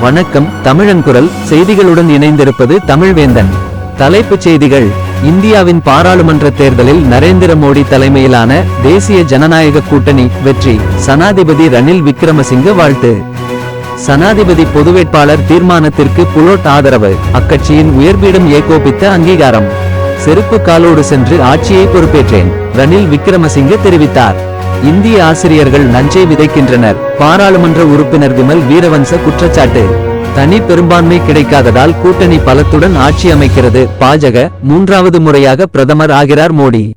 வணக்கம் தமிழன்குரல் செய்திகளுடன் இணைந்திருப்பது தமிழ்வேந்தன். தலைப்புச் செய்திகள். இந்தியாவின் பாராளுமன்ற தேர்தலில் நரேந்திர மோடி தலைமையிலான தேசிய ஜனநாயக கூட்டணி வெற்றி. சனாதிபதி ரணில் விக்ரமசிங்க வாழ்த்து. சனாதிபதி பொது வேட்பாளர் தீர்மானத்திற்கு புலோட் ஆதரவு. அக்கட்சியின் உயர்பீடம் ஏகோபித்த அங்கீகாரம். செருப்பு காலோடு சென்று ஆட்சியை பொறுப்பேற்றேன். ரணில் விக்ரமசிங்க தெரிவித்தார். இந்திய ஆசிரியர்கள் நஞ்சை விதைக்கின்றனர். பாராளுமன்ற உறுப்பினர் விமல் வீரவன்ச குற்றச்சாட்டு. தனி பெரும்பான்மை கிடைக்காததால் கூட்டணி பலத்துடன் ஆட்சி அமைக்கிறது. பாஜக மூன்றாவது முறையாக பிரதமர் ஆகிறார் மோடி.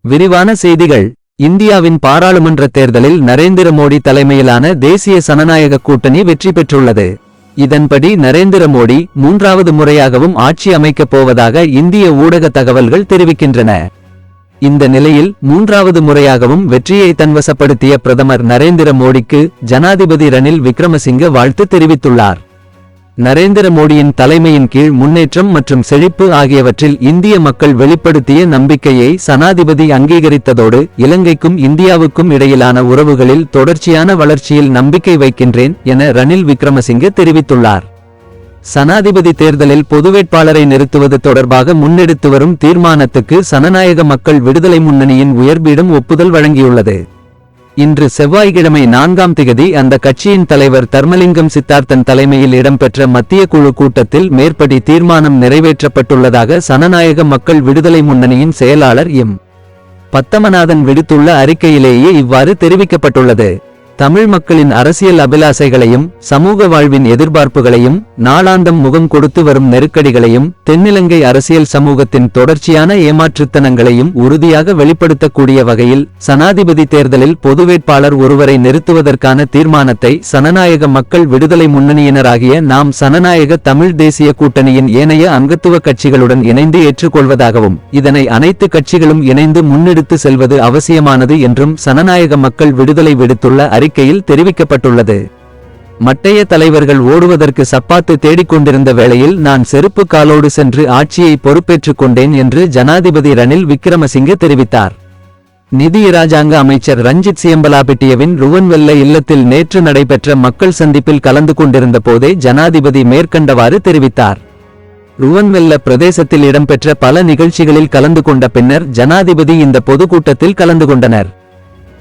விரிவான செய்திகள். இந்தியாவின் பாராளுமன்ற தேர்தலில் நரேந்திர மோடி தலைமையிலான தேசிய சனநாயக கூட்டணி வெற்றி பெற்றுள்ளது. இதன்படி நரேந்திர மோடி மூன்றாவது முறையாகவும் ஆட்சி அமைக்கப் போவதாக இந்திய ஊடக தகவல்கள் தெரிவிக்கின்றன. இந்த நிலையில் மூன்றாவது முறையாகவும் வெற்றியை தன்வசப்படுத்திய பிரதமர் நரேந்திர மோடிக்கு ஜனாதிபதி ரணில் விக்ரமசிங்க வாழ்த்து தெரிவித்துள்ளார். நரேந்திர மோடியின் தலைமையின் கீழ் முன்னேற்றம் மற்றும் செழிப்பு ஆகியவற்றில் இந்திய மக்கள் வெளிப்படுத்திய நம்பிக்கையை சனாதிபதி அங்கீகரித்ததோடு இலங்கைக்கும் இந்தியாவுக்கும் இடையிலான உறவுகளில் தொடர்ச்சியான வளர்ச்சியில் நம்பிக்கை வைக்கின்றேன் என ரணில் விக்ரமசிங்க தெரிவித்துள்ளார். சனாதிபதி தேர்தலில் பொது வேட்பாளரை நிறுத்துவது தொடர்பாக முன்னெடுத்து வரும் தீர்மானத்துக்கு சனநாயக மக்கள் விடுதலை முன்னணியின் உயர்பீடம் ஒப்புதல் வழங்கியுள்ளது. இன்று செவ்வாய்க்கிழமை நான்காம் திகதி அந்த கட்சியின் தலைவர் தர்மலிங்கம் சித்தார்த்தன் தலைமையில் இடம்பெற்ற மத்திய குழு கூட்டத்தில் மேற்படி தீர்மானம் நிறைவேற்றப்பட்டுள்ளதாக சனநாயக மக்கள் விடுதலை முன்னணியின் செயலாளர் எம். பத்தமநாதன் விடுத்துள்ள அறிக்கையிலேயே இவ்வாறு தெரிவிக்கப்பட்டுள்ளது. தமிழ் மக்களின் அரசியல் அபிலாசைகளையும் சமூக வாழ்வின் எதிர்பார்ப்புகளையும் நாளாந்தம் முகம் கொடுத்து வரும் நெருக்கடிகளையும் தென்னிலங்கை அரசியல் சமூகத்தின் தொடர்ச்சியான ஏமாற்றுத்தனங்களையும் உறுதியாக வெளிப்படுத்தக்கூடிய வகையில் சனாதிபதி தேர்தலில் பொது வேட்பாளர் ஒருவரை நிறுத்துவதற்கான தீர்மானத்தை சனநாயக மக்கள் விடுதலை முன்னணியினராகிய நாம் சனநாயக தமிழ் தேசிய கூட்டணியின் ஏனைய அங்கத்துவ கட்சிகளுடன் இணைந்து ஏற்றுக்கொள்வதாகவும் இதனை அனைத்து கட்சிகளும் இணைந்து முன்னெடுத்து செல்வது அவசியமானது என்றும் சனநாயக மக்கள் விடுதலை விடுத்துள்ள அறிக்கையில் தெரிவிக்கப்பட்டுள்ளது. மட்டைய தலைவர்கள் ஓடுவதற்கு சப்பாத்து தேடிக்கொண்டிருந்த வேளையில் நான் செருப்பு காலோடு சென்று ஆட்சியை பொறுப்பேற்றுக் கொண்டேன் என்று ஜனாதிபதி ரணில் விக்ரமசிங்கே தெரிவித்தார். நிதி இராஜாங்க அமைச்சர் ரஞ்சித் சியம்பலாபிட்டியவின் ருவன்வெல்ல இல்லத்தில் நேற்று நடைபெற்ற மக்கள் சந்திப்பில் கலந்து கொண்டிருந்த போதே ஜனாதிபதி மேற்கண்டவாறு தெரிவித்தார். ருவன்வெல்ல பிரதேசத்தில் இடம்பெற்ற பல நிகழ்ச்சிகளில் கலந்து கொண்ட பின்னர் ஜனாதிபதி இந்த பொதுக்கூட்டத்தில் கலந்து கொண்டனர்.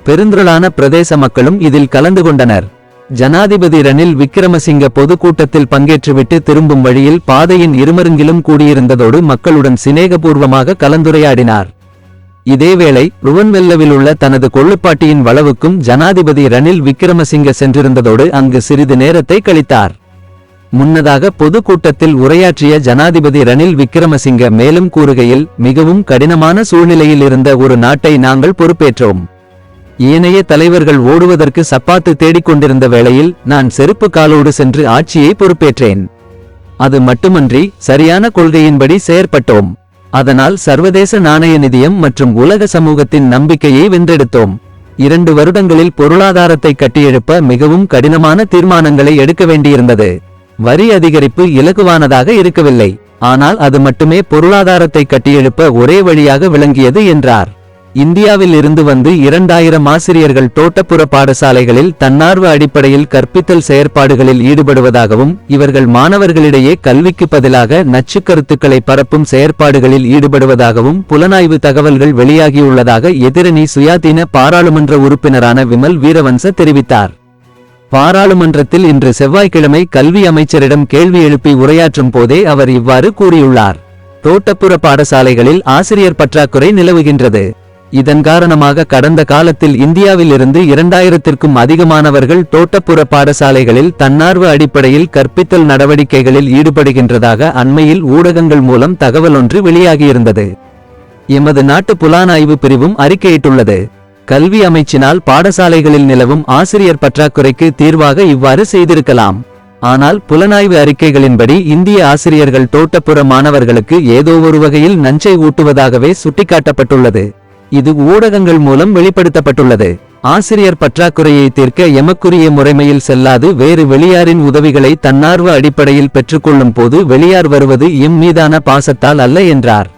பெருந்திரளான பிரதேச மக்களும் இதில் கலந்து கொண்டனர். ஜனாதிபதி ரணில் விக்ரமசிங்க பொதுக்கூட்டத்தில் பங்கேற்றுவிட்டு திரும்பும் வழியில் பாதையின் இருமருங்கிலும் கூடியிருந்ததோடு மக்களுடன் சிநேகபூர்வமாக கலந்துரையாடினார். இதேவேளை ருவன்வெல்லவில் உள்ள தனது கொள்ளுப்பாட்டியின் வளவுக்கும் ஜனாதிபதி ரணில் விக்ரமசிங்க சென்றிருந்ததோடு அங்கு சிறிது நேரத்தை கழித்தார். முன்னதாக பொதுக்கூட்டத்தில் உரையாற்றிய ஜனாதிபதி ரணில் விக்ரமசிங்க மேலும் கூறுகையில் மிகவும் கடினமான சூழ்நிலையில் இருந்த ஒரு நாட்டை நாங்கள் பொறுப்பேற்றோம். ஏனைய தலைவர்கள் ஓடுவதற்கு சப்பாத்து தேடிக்கொண்டிருந்த வேளையில் நான் செருப்பு காலோடு சென்று ஆட்சியை பொறுப்பேற்றேன். அது மட்டுமன்றி சரியான கொள்கையின்படி செயற்பட்டோம். அதனால் சர்வதேச நாணய நிதியம் மற்றும் உலக சமூகத்தின் நம்பிக்கையை வென்றெடுத்தோம். இரண்டு வருடங்களில் பொருளாதாரத்தை கட்டியெழுப்ப மிகவும் கடினமான தீர்மானங்களை எடுக்க வேண்டியிருந்தது. வரி அதிகரிப்பு இலகுவானதாக இருக்கவில்லை. ஆனால் அது மட்டுமே பொருளாதாரத்தை கட்டியெழுப்ப ஒரே வழியாக விளங்கியது என்றார். இந்தியாவில் இருந்து வந்து இரண்டாயிரம் ஆசிரியர்கள் தோட்டப்புற பாடசாலைகளில் தன்னார்வ அடிப்படையில் கற்பித்தல் செயற்பாடுகளில் ஈடுபடுவதாகவும் இவர்கள் மாணவர்களிடையே கல்விக்கு பதிலாக நச்சு கருத்துக்களை பரப்பும் செயற்பாடுகளில் ஈடுபடுவதாகவும் புலனாய்வு தகவல்கள் வெளியாகியுள்ளதாக எதிரணி சுயாதீன பாராளுமன்ற உறுப்பினரான விமல் வீரவன்ச தெரிவித்தார். பாராளுமன்றத்தில் இன்று செவ்வாய்க்கிழமை கல்வி அமைச்சரிடம் கேள்வி எழுப்பி உரையாற்றும் போதே அவர் இவ்வாறு கூறியுள்ளார். தோட்டப்புற பாடசாலைகளில் ஆசிரியர் பற்றாக்குறை நிலவுகின்றது. இதன் காரணமாக கடந்த காலத்தில் இந்தியாவிலிருந்து இரண்டாயிரத்திற்கும் அதிகமானவர்கள் தோட்டப்புற பாடசாலைகளில் தன்னார்வ அடிப்படையில் கற்பித்தல் நடவடிக்கைகளில் ஈடுபடுகின்றதாக அண்மையில் ஊடகங்கள் மூலம் தகவல் ஒன்று வெளியாகியிருந்தது. எமது நாட்டு புலானாய்வு பிரிவும் அறிக்கையிட்டுள்ளது. கல்வி அமைச்சினால் பாடசாலைகளில் நிலவும் ஆசிரியர் பற்றாக்குறைக்கு தீர்வாக இவ்வாறு செய்திருக்கலாம். ஆனால் புலனாய்வு அறிக்கைகளின்படி இந்திய ஆசிரியர்கள் தோட்டப்புற மாணவர்களுக்கு ஏதோ ஒரு வகையில் நஞ்சை ஊட்டுவதாகவே சுட்டிக்காட்டப்பட்டுள்ளது. இது ஊடகங்கள் மூலம் வெளிப்படுத்தப்பட்டுள்ளது. ஆசிரியர் பற்றாக்குறையை தீர்க்க எமக்குரிய முறைமையில் செல்லாது வேறு வெளியாரின் உதவிகளை தன்னார்வ அடிப்படையில் பெற்றுக்கொள்ளும் போது வெளியார் வருவது எம் மீதான பாசத்தால் அல்ல என்றார்.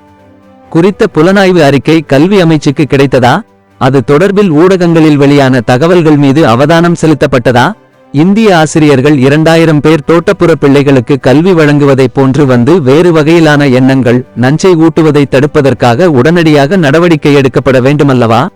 குறித்த புலனாய்வு அறிக்கை கல்வி அமைச்சுக்கு கிடைத்ததா? அது தொடர்பில் ஊடகங்களில் வெளியான தகவல்கள் மீது அவதானம் செலுத்தப்பட்டதா? இந்திய ஆசிரியர்கள் இரண்டாயிரம் பேர் தோட்டப்புற பிள்ளைகளுக்கு கல்வி வழங்குவதைப் போன்று வந்து வேறு வகையிலான எண்ணங்கள் நஞ்சை ஊட்டுவதை தடுப்பதற்காக உடனடியாக நடவடிக்கை எடுக்கப்பட வேண்டுமல்லவா?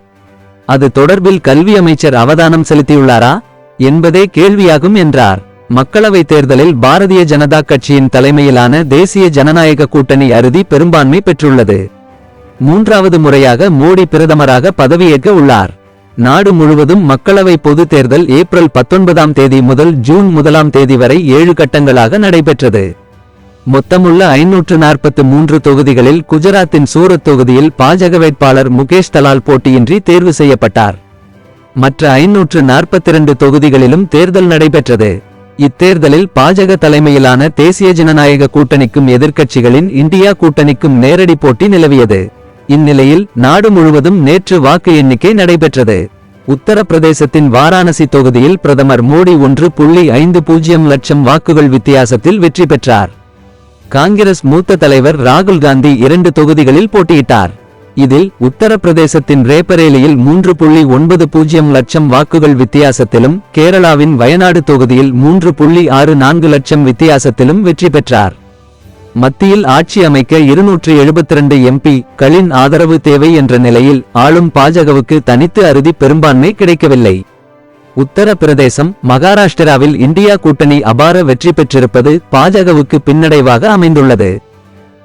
அது தொடர்பில் கல்வி அமைச்சர் அவதானம் செலுத்தியுள்ளாரா? என்பதே கேள்வியாகும் என்றார். மக்களவைத் தேர்தலில் பாரதிய ஜனதா கட்சியின் தலைமையிலான தேசிய ஜனநாயக கூட்டணி அறுதி பெரும்பான்மை பெற்றுள்ளது. மூன்றாவது முறையாக மோடி பிரதமராக பதவியேற்க உள்ளார். நாடு முழுவதும் மக்களவை பொதுத் தேர்தல் ஏப்ரல் பத்தொன்பதாம் தேதி முதல் ஜூன் முதலாம் தேதி வரை ஏழு கட்டங்களாக நடைபெற்றது. மொத்தமுள்ள ஐநூற்று நாற்பத்து மூன்று தொகுதிகளில் குஜராத்தின் சூரத் தொகுதியில் பாஜக வேட்பாளர் முகேஷ் தலால் போட்டியின்றி தேர்வு செய்யப்பட்டார். மற்ற ஐநூற்று நாற்பத்தி இரண்டு தொகுதிகளிலும் தேர்தல் நடைபெற்றது. இத்தேர்தலில் பாஜக தலைமையிலான தேசிய ஜனநாயக கூட்டணிக்கும் எதிர்க்கட்சிகளின் இந்தியா கூட்டணிக்கும் நேரடி போட்டி நிலவியது. இந்நிலையில் நாடு முழுவதும் நேற்று வாக்கு எண்ணிக்கை நடைபெற்றது. உத்தரப்பிரதேசத்தின் வாராணசி தொகுதியில் பிரதமர் மோடி ஒன்று புள்ளி ஐந்து பூஜ்ஜியம் லட்சம் வாக்குகள் வித்தியாசத்தில் வெற்றி பெற்றார். காங்கிரஸ் மூத்த தலைவர் ராகுல் காந்தி இரண்டு தொகுதிகளில் போட்டியிட்டார். இதில் உத்தரப்பிரதேசத்தின் ரேபரேலியில் மூன்று புள்ளி ஒன்பது பூஜ்ஜியம் லட்சம் வாக்குகள் வித்தியாசத்திலும் கேரளாவின் வயநாடு தொகுதியில் மூன்று புள்ளி ஆறு நான்கு லட்சம் வித்தியாசத்திலும் வெற்றி பெற்றார். மத்தியில் ஆட்சி அமைக்க இருநூற்று எழுபத்திரண்டு எம்பி களின் ஆதரவு தேவை என்ற நிலையில் ஆளும் பாஜகவுக்கு தனித்து அறுதி பெரும்பான்மை கிடைக்கவில்லை. உத்தரப்பிரதேசம் மகாராஷ்டிராவில் இந்தியா கூட்டணி அபார வெற்றி பெற்றிருப்பது பாஜகவுக்கு பின்னடைவாக அமைந்துள்ளது.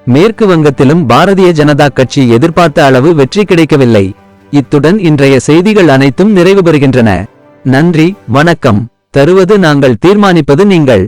மேற்கு வங்கத்திலும் பாரதிய ஜனதா கட்சி எதிர்பார்த்த அளவு வெற்றி கிடைக்கவில்லை. இத்துடன் இன்றைய செய்திகள் அனைத்தும் நிறைவு பெறுகின்றன. நன்றி வணக்கம். தருவது நாங்கள் தீர்மானிப்பது நீங்கள்.